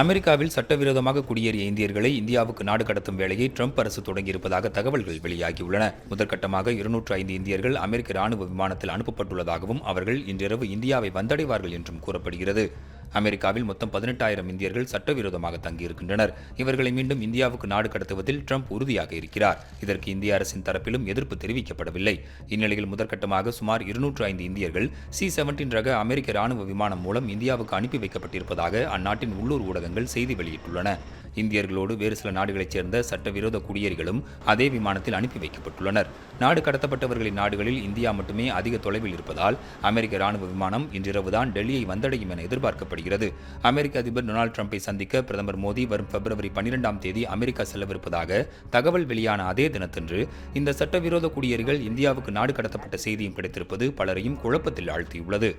அமெரிக்காவில் சட்டவிரோதமாக குடியேறிய இந்தியர்களை இந்தியாவுக்கு நாடு கடத்தும் வேலையை ட்ரம்ப் அரசு தொடங்கியிருப்பதாக தகவல்கள் வெளியாகியுள்ளன. முதற்கட்டமாக இருநூற்று ஐந்து இந்தியர்கள் அமெரிக்க ராணுவ விமானத்தில் அனுப்பப்பட்டுள்ளதாகவும் அவர்கள் இன்றிரவு இந்தியாவை வந்தடைவார்கள் என்றும் கூறப்படுகிறது. அமெரிக்காவில் மொத்தம் பதினெட்டாயிரம் இந்தியர்கள் சட்டவிரோதமாக தங்கியிருக்கின்றனர். இவர்களை மீண்டும் இந்தியாவுக்கு நாடு கடத்துவதில் ட்ரம்ப் உறுதியாக இருக்கிறார். இதற்கு இந்திய அரசின் தரப்பிலும் எதிர்ப்பு தெரிவிக்கப்படவில்லை. இந்நிலையில் முதற்கட்டமாக சுமார் இருநூற்று ஐந்து இந்தியர்கள் சி செவன்டீன் ரக அமெரிக்க ராணுவ விமானம் மூலம் இந்தியாவுக்கு அனுப்பி வைக்கப்பட்டிருப்பதாக அந்நாட்டின் உள்ளூர் ஊடகங்கள் செய்தி வெளியிட்டுள்ளன. இந்தியர்களோடு வேறு சில நாடுகளைச் சேர்ந்த சட்டவிரோத குடியேறிகளும் அதே விமானத்தில் அனுப்பி வைக்கப்பட்டுள்ளனர். நாடு கடத்தப்பட்டவர்களின் நாடுகளில் இந்தியா மட்டுமே அதிக தொலைவில் இருப்பதால் அமெரிக்க ராணுவ விமானம் இன்றிரவுதான் டெல்லியை வந்தடையும் என எதிர்பார்க்கப்படுகிறது. அமெரிக்க அதிபர் டொனால்டு டிரம்பை சந்திக்க பிரதமர் மோடி வரும் பிப்ரவரி பன்னிரெண்டாம் தேதி அமெரிக்கா செல்லவிருப்பதாக தகவல் வெளியான அதே தினத்தன்று இந்த சட்டவிரோத குடியேறிகள் இந்தியாவுக்கு நாடு கடத்தப்பட்ட செய்தியும் கிடைத்திருப்பது பலரையும் குழப்பத்தில் ஆழ்த்தியுள்ளது.